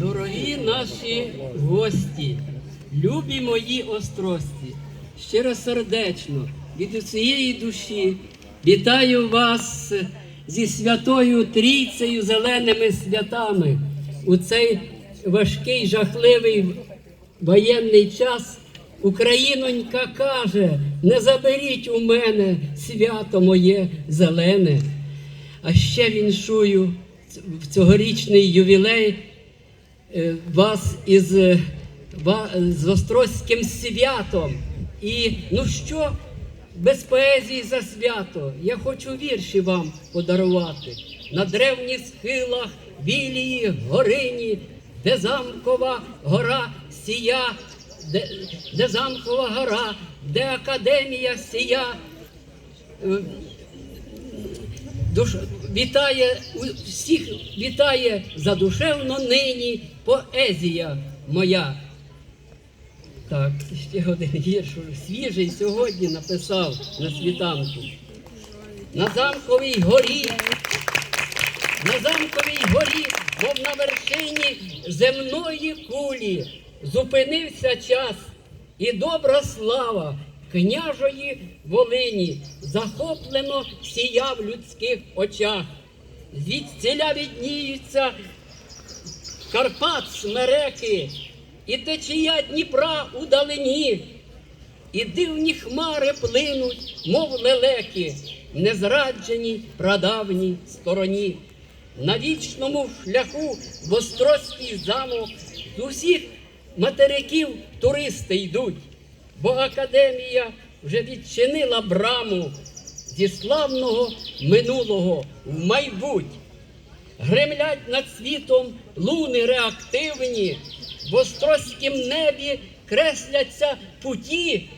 Дорогі наші гості, любі мої острості, щиросердечно від усієї душі вітаю вас зі святою трійцею зеленими святами у цей важкий, жахливий воєнний час. Українонька каже: не заберіть у мене свято моє зелене. А ще віншую в цьогорічний ювілей е, вас із е, з Острозьким святом. І ну що, без поезії за свято, я хочу вірші вам подарувати. На древніх схилах білії горині, де замкова гора сія, де, де замкова гора, де академія сія. Вітає всіх вітає задушевно нині поезія моя. Так, ще один вірш свіжий сьогодні написав на світанку. На замковій горі, на замковій горі, мов на вершині земної кулі, зупинився час, і добра слава княжої Волині захоплено сія в людських очах. Звідціля відніються Карпат смереки, і течія Дніпра у далині, і дивні хмари плинуть, мов лелеки, в незрадженій прадавній стороні. На вічному шляху в замок з усіх материків туристи йдуть, бо академія вже відчинила браму зі славного минулого в майбуть. Гремлять над світом луни реактивні, в острозькім небі кресляться путі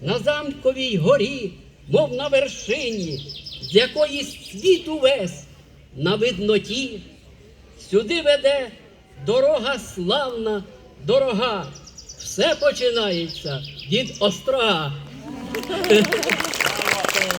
на замковій горі, мов на вершині, з якої світ увесь на видноті. Сюди веде дорога славна, дорога. Все починається від острога.